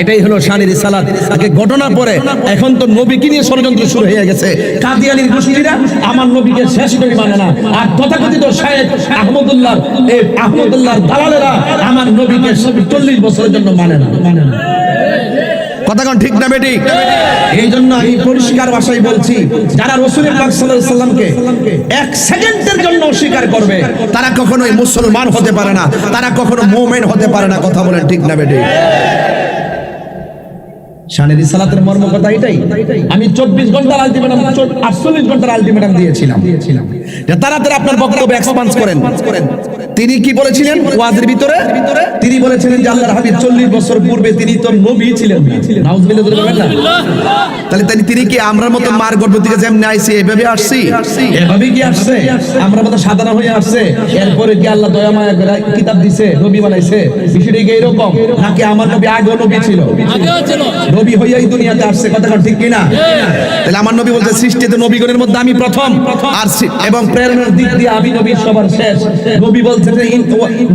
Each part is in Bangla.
এটাই হলো শানির সালাত। আগে ঘটনা পরে, এখন তো নবীকে নিয়ে ষড়যন্ত্র শুরু হয়ে গেছে। কাদিয়ালির গোষ্ঠীরা আমার নবীকে শেষ নবী মানে না। আর তথাকথিত শায়েখ আহমদুল্লাহ এই আহমদুল্লাহর দালালেরা আমার নবীকে চল্লিশ বছরের জন্য মানে না মানে না। কথা ঠিক এই জন্য আমি পরিষ্কার ভাষায় বলছি সাল্লামকে এক সেকেন্ডের জন্য অস্বীকার করবে, তারা কখনোই মুসলমান হতে পারে না, তারা কখনো মুমিন হতে পারে না। কথা বলেন ঠিক না বেটি? শানের সালাতের মর্ম কথা এটাই। আমি চব্বিশ ঘণ্টার আলটিমেটাম আটচল্লিশ ঘণ্টার আলটিমেটাম দিয়েছিলাম। তারা তাড়াতাড়ি আপনার বক্তব্য এক্সপান্স করেন। তিনি কি বলেছিলেন? ওয়াজের ভিতরে? তিনি বলেছিলেন যে আল্লাহর হাবিব চল্লিশ বছর পূর্বে তিনি তো নবী ছিলেন। নাউজুবিল্লাহ বলে বলবেন না? তাহলে তাই তিনি কি আমরার মতো মার গর্ভ থেকে যেমনি আইছি এভাবে আসছি? এভাবে কি আসছে? আমরা মতো সাধারণ হয়ে আসছে? এরপরে কি আল্লাহ দয়া মায়া করে কিতাব দিছে নবী বানাইছে? বিষয়টা কি এরকম নাকি আমার নবী আগেও নবী ছিল? নবী হইয়াই দুনিয়াতে আসছে কথা ঠিক কিনা? তাহলে আমার নবী বলতে সৃষ্টিতে নবীগণের মধ্যে আমি প্রথম। আর এবং প্রেরণার দিক দিয়ে আমি নবী সবার শেষ। নবী বলছে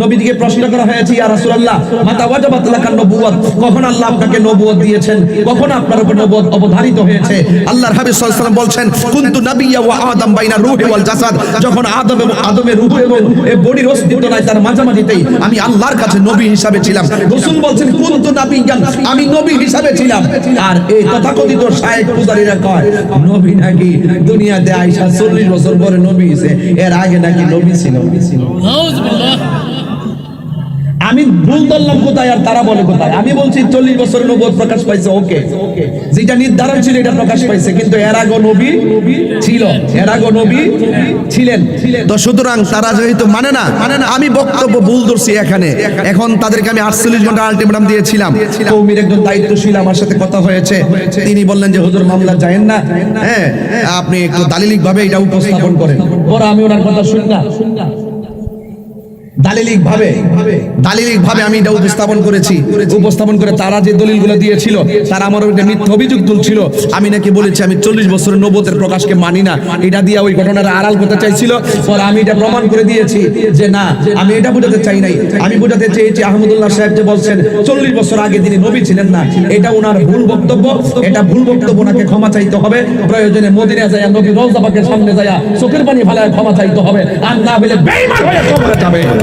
নবীজিকে প্রশ্ন করা হয়েছে, ইয়া রাসূলুল্লাহ, মাতা ওয়াজাবাত লাকান নবুয়ত কখন আল্লাহ আপনাকে নবুয়ত দিয়েছেন? কখন আপনার উপর নবুয়ত অবধারিত হয়েছে? আল্লাহর হাবিব সাল্লাল্লাহু আলাইহি ওয়াসাল্লাম বলছেন, কুনতু নাবিয়্যা ওয়া আদম বাইনা রূহি ওয়াল জাসাদ? যখন আদম এবং আদমের রূহ এবং এই বডির অস্তিত্ব নাই, তার মাঝামাঝিতেই আমি আল্লাহর কাছে নবী হিসাবে ছিলাম। রাসূল বলছেন, কুনতু নাবিয়্যান আমি নবী হিসাবে ছিলাম। আর এই তথাকথিত শায়েখ পূজারীরা কয়, নবী নাকি দুনিয়াতে আইসা চল্লিশ বছর পরে নবী হইছে, এর আগে নাকি নবী ছিল? নাউজুবিল্লাহ আমি ভুল ধরলাম কোথায় আর তারা বলে কোথায়? আমি বলছি চল্লিশ বছর নবুয়ত প্রকাশ পাইছে, ওকে। যেটা নির্ধারণ ছিল, এটা প্রকাশ পাইছে, কিন্তু এর আগে নবী ছিল। এর আগে নবী ছিলেন। তো সুতরাং তারা যেহেতু মানে না মানে না আমি বক্তব্য ভুল ধরছি এখানে। এখন তাদেরকে আমি আটচল্লিশ ঘণ্টা আলটিমেটাম দিয়েছিলাম। কৌমির একজন দায়িত্বশীল আমার সাথে কথা হয়েছে। তিনি বললেন যে, হুজুর, মামলা যায়েন না। হ্যাঁ আপনি একটু দালিলিক ভাবে এটা উপস্থাপন করেন। পরে আমি ওনার কথা শুনি না বলছেন, চল্লিশ বছর আগে তিনি নবী ছিলেন না, এটা ওনার ভুল বক্তব্য। এটা ভুল ক্ষমা চাইতে হবে। প্রয়োজনে মদিনা নবী রওজা পাকের সামনে যায় চোখের পানি ফেলায় ক্ষমা চাইতে হবে। আর না কবরে যাবে।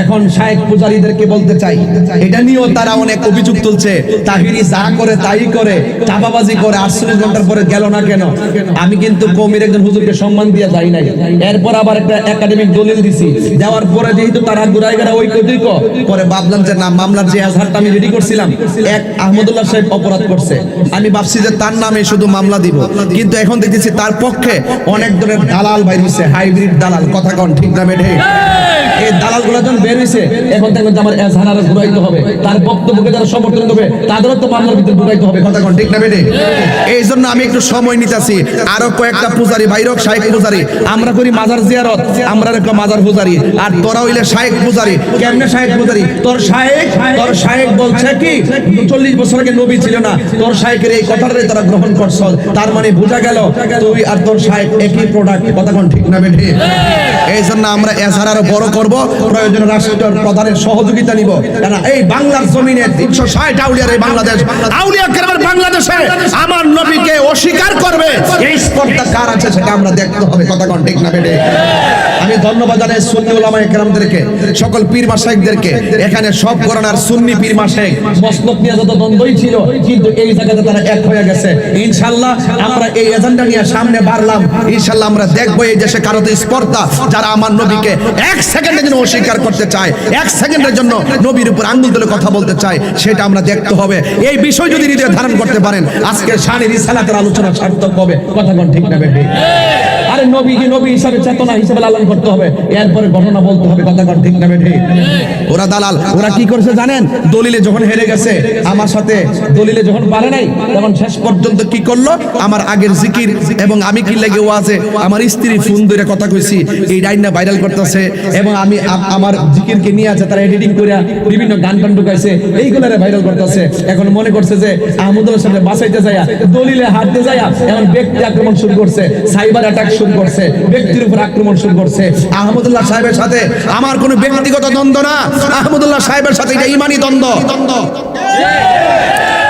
এখন শায়েক পূজারীদেরকে বলতে চাই, এটা নিয়েও তারা অনেক অভিযোগ তুলছে। তাহিরি যা করে তাই করে চাপাবাজি করে, আটচল্লিশ ঘণ্টার পরে গেল না কেন? আমি কিন্তু কমির একজন হুজুরকে সম্মান দিয়ে যাই নাই। এরপর আবার একটা একাডেমিক দলিল দিছি। দেওয়ার পরে যেহেতু তারা গুড়াই গেরা ওই কৈক পরে ভাবলাম যে না, মামলার যে আজহারটা আমি রেডি করছিলাম, এক আহমদুল্লাহ সাহেব অপরাধ করছে। আমি ভাবছি যে তার নামে শুধু মামলা দিব। কিন্তু এখন দেখতেছি তার পক্ষে অনেক ধরনের দালাল বাইর হয়েছে হাইব্রিড দালাল। কথা কন, ঠিক না বেঠে? এই দালালগুলো যখন বের হয়েছে এখন দেখবেন যে আমার ঘুরাইতে হবে। তার বক্তব্যকে যারা সমর্থন করবে তাদেরও তো মামলার ভিতরে হবে। কথা কোন ঠিক না বেটে? এই জন্য আমি একটু সময় নিতেছি। আরও কয়েকটা পূজারি শাহেক পূজারি। আমরা করি মাজার জিয়ারত আমরা রেখো মাজার পূজারি। আর তোরা হইলে পূজারি। কেমনে পূজারি? তোর শাহেক তোর বলছে কি চল্লিশ বছর আগে নবী ছিল না। তোর এই কথাটাই তারা গ্রহণ করছ। তার মানে বোঝা গেল তুই আর তোর শাহেক একই প্রোডাক্ট কথা কোন ঠিক না বেটে? এই জন্য আমরা এছাড়া আরও বড় করব। প্রয়োজন রাষ্ট্র প্রধানের সহযোগিতা নিব। কেন এই বাংলার জমিনে তিনশো ষাট আউলিয়ার এই বাংলাদেশ, আউলিয়া বাংলাদেশে আমার নবীকে অস্বীকার করবে। এই স্পর্ধা কার আছে সেটা আমরা দেখতে হবে, কথা কোন ঠিক না বেটে? আমি ধন্যবাদ জানাই সুন্নি ওলামা একরামদেরকে, সকল পীর মাসাইকদেরকে এখানে সব করোনার সুন্নি পীর মাসাইক মসনদ নিয়ে যত দ্বন্দ্বই ছিল, কিন্তু এই জায়গাতে তারা এক হয়ে গেছে। ইনশাআল্লাহ আমরা এই এজেন্ডা নিয়ে সামনে বাড়লাম। ইনশাআল্লাহ আমরা দেখব এই দেশে কারোতে স্পর্ধা, যারা আমার নবীকে এক সেকেন্ডের জন্য অস্বীকার করতে চায়। এক সেকেন্ডের জন্য নবীর উপর আঙ্গুল তুলে কথা বলতে চায়। সেটা আমরা দেখতে হবে। এই বিষয় যদি হৃদয়ে ধারণ করতে পারেন, আজকে শানের ইসালাতের আলোচনা সার্থক হবে। কথা কোন ঠিক না বেটি আরে নবী কি নবী হিসাবে, চেতনা হিসাবে লালন করতে হবে? এরপরে ঘটনা বলতে হবে। কথা কর ঠিক না বেঠে ওরা দালাল, ওরা কি করেছে জানেন? দলিলে যখন হেরে গেছে, আমার সাথে দলিলে যখন পারে নাই, তখন শেষ পর্যন্ত কি করল? আমার আগের জিকির এবং আমি কি লেগে ওয়াজে, আমার স্ত্রী ফোন ধরে কথা কইছি, এই ডাইনটা ভাইরাল করতেছে, এবং আমি আমার জিকিরকে নিয়ে আছে, তারা এডিটিং করে বিভিন্ন গান টান ঢুকাইছে, এইগুলারে ভাইরাল করতেছে। এখন মনে করছে যে আহমদুল্লাহ সাথে বাঁচাইতে যায় দলিলে হাঁটতে যায় এখন ব্যক্তি আক্রমণ শুরু করছে, সাইবার অ্যাটাক শুরু করছে, ব্যক্তির উপর আক্রমণ শুরু করছে। আহমদুল্লাহ সাহেবের সাথে আমার কোনো ব্যক্তিগত দ্বন্দ্ব না। আহমদুল্লাহ সাহেবের সাথে এটা ইমানি দ্বন্দ্ব।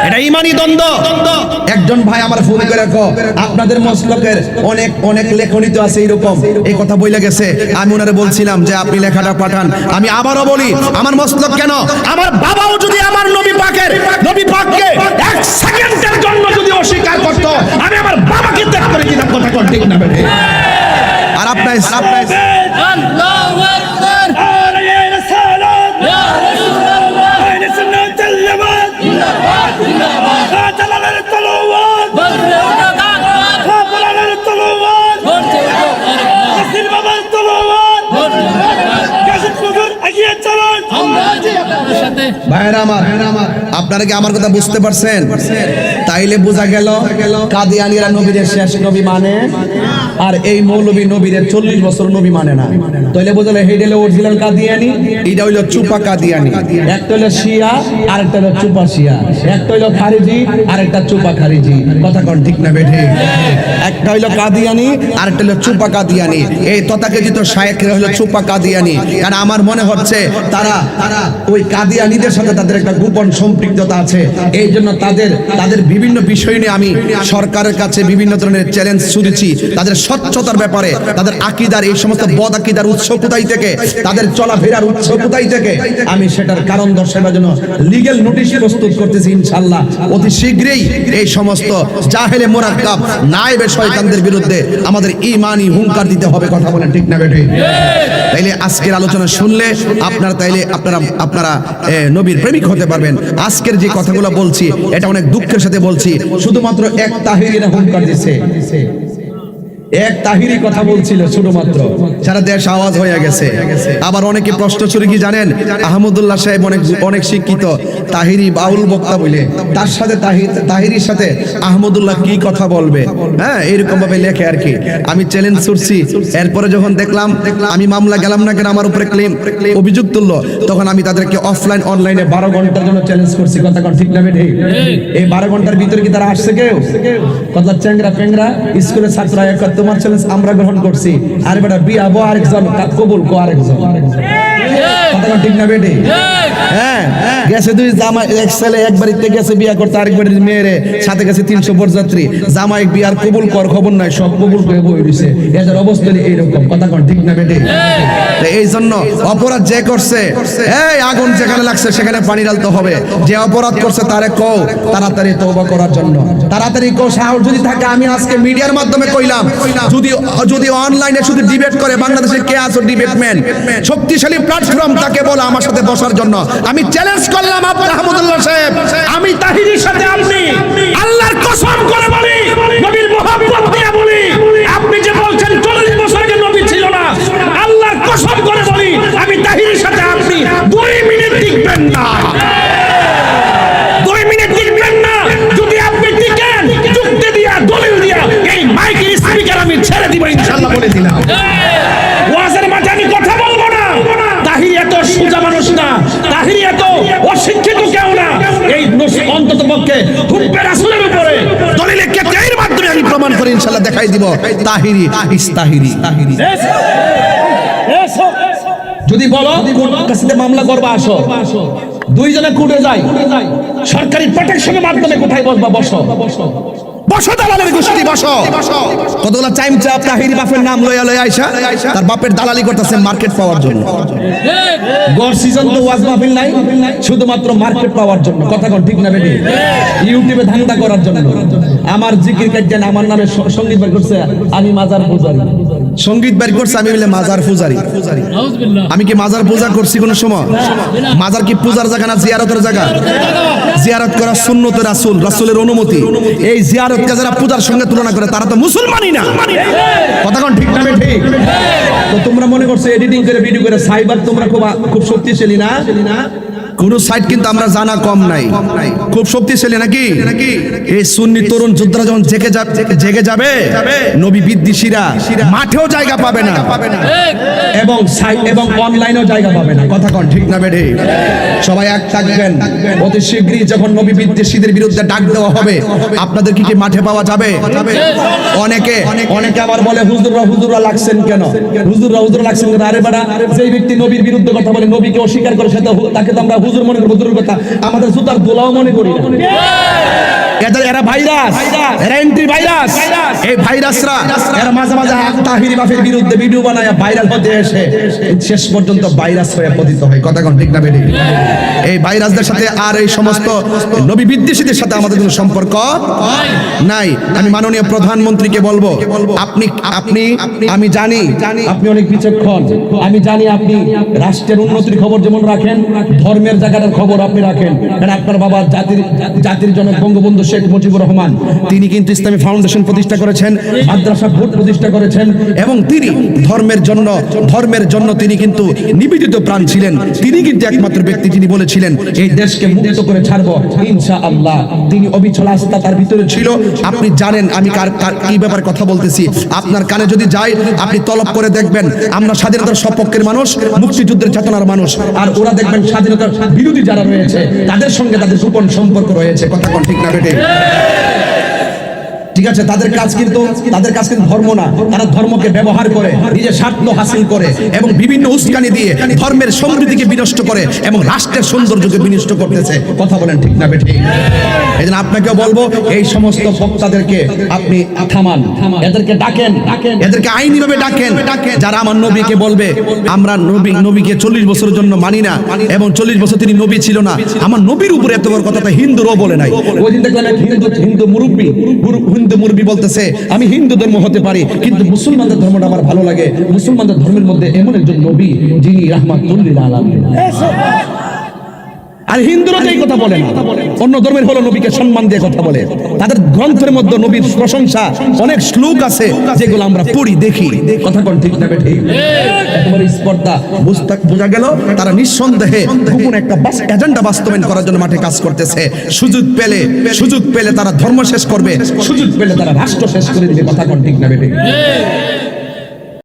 এটা ইমানি দ্বন্দ্ব। একজন ভাই আমার ফোন করে রাখো। আপনাদের মসলকের অনেক অনেক লেখনিত আছে এরকম এই কথা বইলে গেছে। আমি ওনারে বলছিলাম যে আপনি লেখাটা পাঠান। আমি আবারও বলি আমার মসলক কেন? আমার বাবাও যদি আমার নবী পাকের নবী পাককে এক সেকেন্ডের জন্য যদি অস্বীকার করত আমি আমার বাবাকে ত্যাগ করে দিতাম। কথা ঠিক না আর আপনার আপনার ভাইরা আমার, আপনারা কি আমার কথা বুঝতে পারছেন? তাইলে বোঝা গেল কাদিয়ানিরা নবীদের শেষ নবী মানে আর এই মৌলবী নবীদের চল্লিশ বছর নবী মানে না। তাইলে বোঝালে হেডে হলো অরিজিনাল কাদিয়ানি? এটা হইল চুপা কাদিয়ানি। একটা হইল শিয়া আর একটা হইল চুপা শিয়া। একটা হইল খারিজি আর একটা চুপা খারিজি। কথা কন ঠিক না বেঠে? একটা হইল কাদিয়ানি আর একটা হইল চুপা কাদিয়ানি। এই তথাকথিত শায়েকরা হলো চুপা কাদিয়ানি। কারণ আমার মনে হচ্ছে তারা তারা ওই কাদিয়ানিদের সাথে তাদের একটা গোপন সম্পৃক্ততা আছে। এই জন্য তাদের তাদের বিভিন্ন বিষয় নিয়ে আমি সরকারের কাছে বিভিন্ন ধরনের চ্যালেঞ্জ ছুড়েছি তাদের স্বচ্ছতার ব্যাপারে, তাদের আকিদার এই সমস্ত বদ আকিদার উৎস কোথায় থেকে, তাদের চলাফেরার উৎস কোথায় থেকে, আমি সেটার কারণ দর্শানোর জন্য লিগেল নোটিশ প্রস্তুত করতেছি ইনশাল্লাহ অতি শীঘ্রই এই সমস্ত জাহেলে মোরাক্কাব নায়েবে শয়তানদের বিরুদ্ধে আমাদের ইমানি হুঙ্কার দিতে হবে, কথা বলেন ঠিক না বেঠে? তাইলে আজকের আলোচনা শুনলে আপনারা তাইলে আপনারা আপনারা নবীর প্রেমিক হতে পারবেন। আজকের যে কথাগুলো বলছি, এটা অনেক দুঃখের সাথে বলছি, শুধুমাত্র এক তাহিরিনা হুঙ্কার দিছে। এক তাহিরি কথা বলছিল শুধুমাত্র। সারা দেশ আওয়াজ হয়ে গেছে। আবার অনেকে প্রশ্ন ছুড়ে কি জানেন? আহমদুল্লাহ সাহেব অনেক অনেক শিক্ষিত। তাহিরি বাউল বক্তা বলে। তার সাথে তাহিরির সাথে আহমদুল্লাহ কি কথা বলবে? হ্যাঁ এরকম ভাবে লেখে আর কি। আমি চ্যালেঞ্জ ছুটছি এরপরে যখন দেখলাম, আমি মামলা গেলাম না কেন আমার উপরে ক্লেম অভিযোগ তুললো, তখন আমি তাদেরকে অফলাইন অনলাইনে বারো ঘণ্টার জন্য চ্যালেঞ্জ করছি। কথা ঠিক না বেঠে এই বারো ঘণ্টার ভিতরে কি তারা আসছে কেউ? কথা, চ্যাংরা প্যাংরা স্কুলের ছাত্র এক তোমার চ্যালেঞ্জ আমরা গ্রহণ করছি। আর বেটা বিয়া বো আরেকজন কবুল কো আরেকজন। কথা ঠিক না বেটে? হ্যাঁ গেছে দুই জামাই, এক ছেলে এক বাড়িতে গেছে বিয়া করতে, আরেক বাড়ির মেয়েরে সাথে গেছে তিনশো বরযাত্রী। জামাই বিয়ার কবুল কর, খবর নাই, সব কবুল করে বই এদের অবস্থা এইরকম, কথা কন, ঠিক না বেটে? এই জন্য অপরাধ যে করছে, এই আগুন যেখানে লাগছে সেখানে পানি ঢালতে হবে। যে অপরাধ করছে তারে কও, তাড়াতাড়ি করার জন্য। তাড়াতাড়ি সাহস যদি থাকে, আমি আজকে মিডিয়ার মাধ্যমে কইলাম, যদি যদি অনলাইনে শুধু ডিবেট করে বাংলাদেশে কে আছো ডিবেটম্যান শক্তিশালী প্ল্যাটফর্ম তাকে বলে আমার সাথে বসার জন্য। আমি চ্যালেঞ্জ করলাম আব্দুল আহমদুল্লাহ সাহেব। আমি তাহিরির সাথে আপনি, আল্লাহর কসম করে বলি, নবীর মোহাম্মত দিয়ে বলি, আপনি যে বলছেন চল্লিশ বছর আগে নবী ছিল না, আল্লাহর কসম করে বলি, আমি তাহিরের সাথে আপনি দুই মিনিট টিকবেন না। তাহিরি, ইস্তাহিরি। তাহিরি যদি বলো কাছে মামলা করবা আসো। দুইজনে কোর্টে যাই। সরকারি প্রোটেকশনের মাধ্যমে কোথায় বসবা বসো বসো। দালালের গোষ্ঠী, বসো। কতগুলো তাহিরি বাপের নাম লয়া লয়া আইসা, তার বাপের দালালি করতেছে মার্কেট পাওয়ার জন্য। গড় সিজন তো ওয়াজ মাহফিল নাই, শুধুমাত্র মার্কেট পাওয়ার জন্য। কথা কোন ঠিক না ইউটিউবে ধান্দা করার জন্য। আমার জিকির কাজ আমার নামে সংগীত বের করছে আমি মাজার পূজারি। সংগীত বের করছে আমি বলে মাজার পূজারি। আমি কি মাজার পূজা করছি কোনো সময়? মাজার কি পূজার জায়গা না জিয়ারতের জায়গা? জিয়ারত করা সুন্নত রাসুল, রাসূলের অনুমতি। এই জিয়ারতকে যারা পূজার সঙ্গে তুলনা করে, তারা তো মুসলমানই না। কথা কোন ঠিক না ঠিক? তো তোমরা মনে করছ এডিটিং করে ভিডিও করে, সাইবার তোমরা খুব খুব শক্তিশালী না? কোন সাইট কিন্তু আমরা জানা কম নাই। খুব শক্তিশালী নাকি? এই সুন্নি তরুণ যোদ্ধারা যখন জেগে যাবে জেগে যাবে, নবী বিদ্বেষীরা মাঠেও জায়গা পাবে না। এবং এবং অনলাইনেও জায়গা পাবে না। কথা কন, ঠিক না বেড়ে সবাই এক থাকবেন। অতি শীঘ্রই যখন নবী বিদ্বেষীদের বিরুদ্ধে ডাক দেওয়া হবে, আপনাদের কি কি মাঠে পাওয়া যাবে? অনেকে অনেকে আবার বলে, হুজুররা হুজুররা লাগছেন কেন? হুজুররা হুজুররা লাগছেন আরে বেটা যেই ব্যক্তি নবীর বিরুদ্ধে কথা বলে, নবীকে অস্বীকার করে সেটা তাকে তো আমরা হুজুর মনে করি হুজুরের কথা আমাদের জুতার দোলাও মনে করি না। এদের এরা ভাইরাস এরা এন্টি ভাইরাস এই ভাইরাসরা এরা মাঝে মাঝে তাহিরি বাফের বিরুদ্ধে ভিডিও বানায় ভাইরাল হতে এসে শেষ পর্যন্ত ভাইরাস হয়ে পতিত হয়। কথা কোন ঠিক না বেরি এই ভাইরাসদের সাথে আর এই সমস্ত নবী বিদ্বেষীদের সাথে আমাদের কোনো সম্পর্ক নাই। আমি মাননীয় প্রধানমন্ত্রীকে বলব আপনি আপনি আমি জানি আপনি অনেক বিচক্ষণ। আমি জানি আপনি রাষ্ট্রের উন্নতির খবর যেমন রাখেন ধর্মের জায়গাটার খবর আপনি রাখেন। কারণ আপনার বাবা জাতির জাতির জনক বঙ্গবন্ধু শেখ মুজিবুর রহমান। তিনি কিন্তু ইসলামী ফাউন্ডেশন প্রতিষ্ঠা করেছেন, মাদ্রাসা বোর্ড প্রতিষ্ঠা করেছেন, এবং তিনি ধর্মের জন্য ধর্মের জন্য তিনি কিন্তু নিবেদিত প্রাণ ছিলেন। তিনি কিন্তু একমাত্র ব্যক্তি যিনি বলেছিলেন, এই দেশকে মুক্ত করে ছাড়বো ইনশা আল্লাহ তিনি অবিচল আস্থা তার ভিতরে ছিল। আপনি জানেন আমি কার, কি ব্যাপার কথা বলতেছি। আপনার কানে যদি যায়, আপনি তলব করে দেখবেন, আমরা স্বাধীনতার সপক্ষের মানুষ, মুক্তিযুদ্ধের চেতনার মানুষ। আর ওরা দেখবেন স্বাধীনতার বিরোধী যারা রয়েছে, তাদের সঙ্গে তাদের গোপন সম্পর্ক রয়েছে। কথা কোন ঠিক না, বেটে? Yeah. ঠিক আছে, তাদের কাজ কিন্তু তাদের কাজ কিন্তু ধর্ম না। তারা ধর্মকে ব্যবহার করে, নিজের স্বার্থ হাসিল করে এবং বিভিন্ন উস্কানি দিয়ে ধর্মের সমৃদ্ধিকে বিনষ্ট করে এবং রাষ্ট্রের সৌন্দর্যকে বিনষ্ট করতেছে। কথা বলেন ঠিক না বেঠিক এই জন্য বলব, এই সমস্ত বক্তাদেরকে আপনি থামান। এদেরকে ডাকেন। এদেরকে ডাকেন। যারা আমার নবীকে বলবে, আমরা নবী নবীকে চল্লিশ বছরের জন্য মানি না এবং চল্লিশ বছর তিনি নবী ছিল না। আমার নবীর উপরে এত বড় কথাটা হিন্দুরও বলে নাই। ওই দিন হিন্দু হিন্দু মুরব্বী মুরু- হিন্দু মুরব্বী বলতেছে, আমি হিন্দু ধর্ম হতে পারি, কিন্তু মুসলমানদের ধর্মটা আমার ভালো লাগে। মুসলমানদের ধর্মের মধ্যে এমন একজন নবী যিনি রাহমাতুল্লিল আলামিন। আর হিন্দুরা এই কথা বলে না। অন্য ধর্মের হলো নবীকে সম্মান দিয়ে কথা বলে। তাদের গ্রন্থের মধ্যে নবীর প্রশংসা অনেক শ্লোক আছে, যেগুলো আমরা পড়ি, দেখি। কথা কোন ঠিক না ঠিক একেবারে স্পর্ধা। বুঝতে বোঝা গেল? তারা নিঃসন্দেহে গোপন একটা বাস এজেন্ডা বাস্তবায়ন করার জন্য মাঠে কাজ করতেছে। সুযোগ পেলে সুযোগ পেলে তারা ধর্ম শেষ করবে। সুযোগ পেলে তারা রাষ্ট্র শেষ করে দিবে। কথা কোন ঠিক না ঠিক